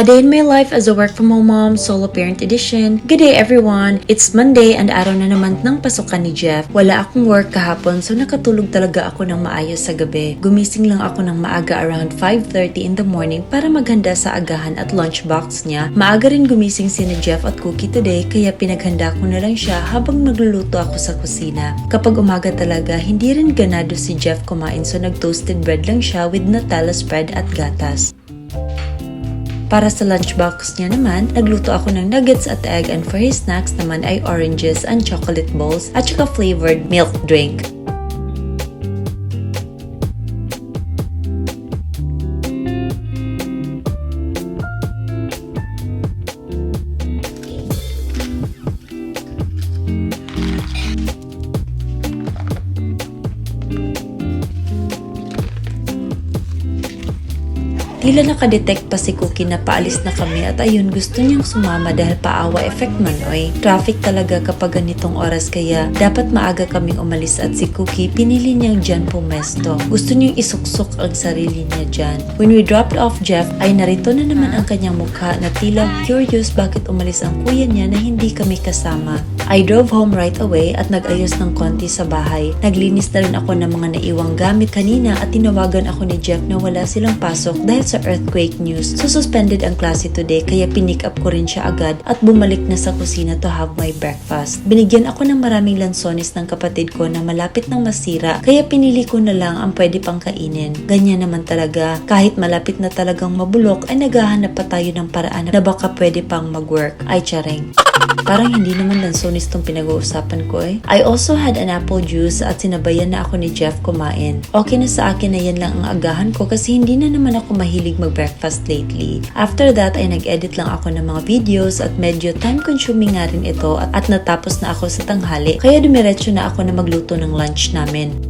A Day in My Life as a Work From Home Mom, Solo Parent Edition. Good day everyone! It's Monday and araw na naman ng pasukan ni Jeff. Wala akong work kahapon so nakatulog talaga ako ng maayos sa gabi. Gumising lang ako ng maaga around 5.30 in the morning para maghanda sa agahan at lunchbox niya. Maaga rin gumising si Jeff at Cookie today kaya pinaghanda ko na lang siya habang nagluluto ako sa kusina. Kapag umaga talaga, hindi rin ganado si Jeff kumain so nag-toasted bread lang siya with Nutella spread at gatas. Para sa lunchbox niya naman, nagluto ako ng nuggets at egg and for his snacks naman ay oranges and chocolate balls at saka flavored milk drink. Tila nakadetect pa si Cookie na paalis na kami at ayun gusto niyang sumama dahil paawa effect manoy. Traffic talaga kapag ganitong oras kaya dapat maaga kaming umalis at si Cookie pinili niyang dyan pumesto. Gusto niyang isuksok ang sarili niya dyan. When we dropped off Jeff ay narito na naman ang kanyang mukha na tila curious bakit umalis ang kuya niya na hindi kami kasama. I drove home right away at nag-ayos ng konti sa bahay. Naglinis na rin ako ng mga naiwang gamit kanina at tinawagan ako ni Jeff na wala silang pasok dahil sa earthquake news. So suspended ang klase today kaya pinick up ko rin siya agad at bumalik na sa kusina to have my breakfast. Binigyan ako ng maraming lansones ng kapatid ko na malapit nang masira kaya pinili ko na lang ang pwede pang kainin. Ganyan naman talaga. Kahit malapit na talagang mabulok ay naghahanap pa tayo ng paraan na baka pwede pang mag-work. Ay charing. Parang hindi naman lansones tong pinag-uusapan ko eh. I also had an apple juice at sinabayan na ako ni Jeff kumain. Okay na sa akin na yan lang ang agahan ko kasi hindi na naman ako mahilig mag-breakfast lately. After that ay nag-edit lang ako ng mga videos at medyo time-consuming nga rin ito at, at natapos na ako sa tanghali kaya dumiretso na ako na magluto ng lunch namin.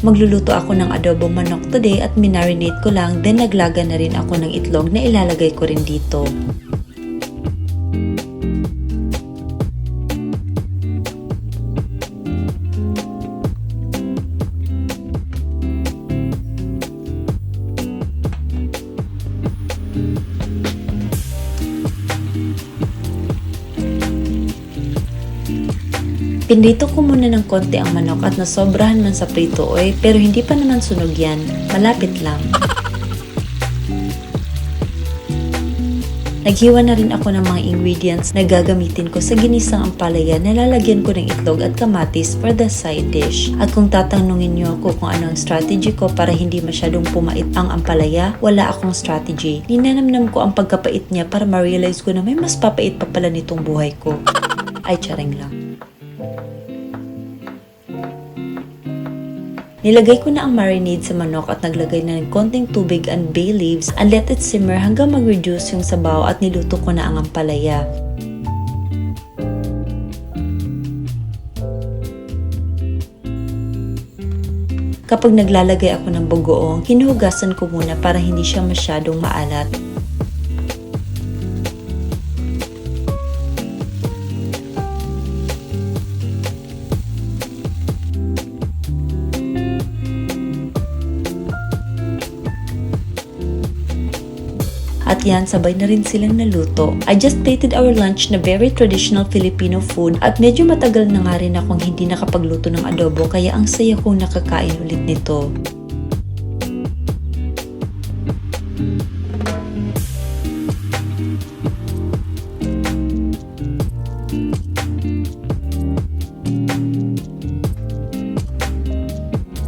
Magluluto ako ng adobo manok today at minarinate ko lang then naglaga na rin ako ng itlog na ilalagay ko rin dito. Pinrito ko muna ng konti ang manok at nasobrahan man sa prito oy pero hindi pa naman sunog yan. Malapit lang. Naghiwa na rin ako ng mga ingredients na gagamitin ko sa ginisang ampalaya na lalagyan ko ng itlog at kamatis for the side dish. At kung tatanungin niyo ako kung ano ang strategy ko para hindi masyadong pumait ang ampalaya, wala akong strategy. Ninanamnam ko ang pagkapait niya para ma-realize ko na may mas papait pa pala nitong buhay ko. Ay, charing lang. Nilagay ko na ang marinade sa manok at naglagay na ng konting tubig and bay leaves and let it simmer hanggang mag-reduce yung sabaw at niluto ko na ang ampalaya. Kapag naglalagay ako ng bagoong, hinuhugasan ko muna para hindi siya masyadong maalat. At yan, sabay na rin silang naluto. I just plated our lunch na very traditional Filipino food at medyo matagal na nga rin akong hindi nakapagluto ng adobo kaya ang saya kong nakakain ulit nito.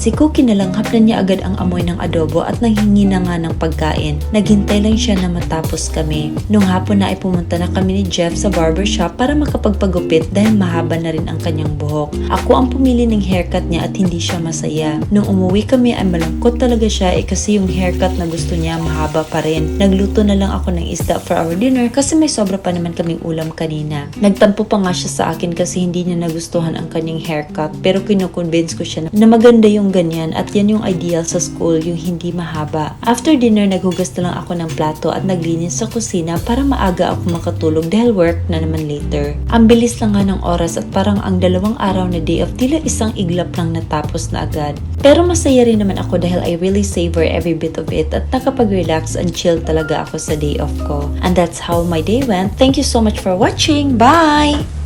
Si Cookie na lang haplan niya agad ang amoy ng adobo at nanghingi na nga ng pagkain. Naghintay lang siya na matapos kami. Nung hapon na ay pumunta na kami ni Jeff sa barbershop para makapagpagupit dahil mahaba na rin ang kanyang buhok. Ako ang pumili ng haircut niya at hindi siya masaya. Nung umuwi kami ay malungkot talaga siya eh kasi yung haircut na gusto niya mahaba pa rin. Nagluto na lang ako ng isda for our dinner kasi may sobra pa naman kaming ulam kanina. Nagtampo pa nga siya sa akin kasi hindi niya nagustuhan ang kanyang haircut pero kinukonvince ko siya na maganda yung yung ganyan at yan yung ideal sa school, yung hindi mahaba. After dinner, naghugas na lang ako ng plato at naglinis sa kusina para maaga ako makatulog dahil work na naman later. Ang bilis lang nga ng oras at parang ang dalawang araw na day off tila isang iglap lang natapos na agad. Pero masaya rin naman ako dahil I really savor every bit of it at nakapag-relax and chill talaga ako sa day off ko. And that's how my day went. Thank you so much for watching. Bye!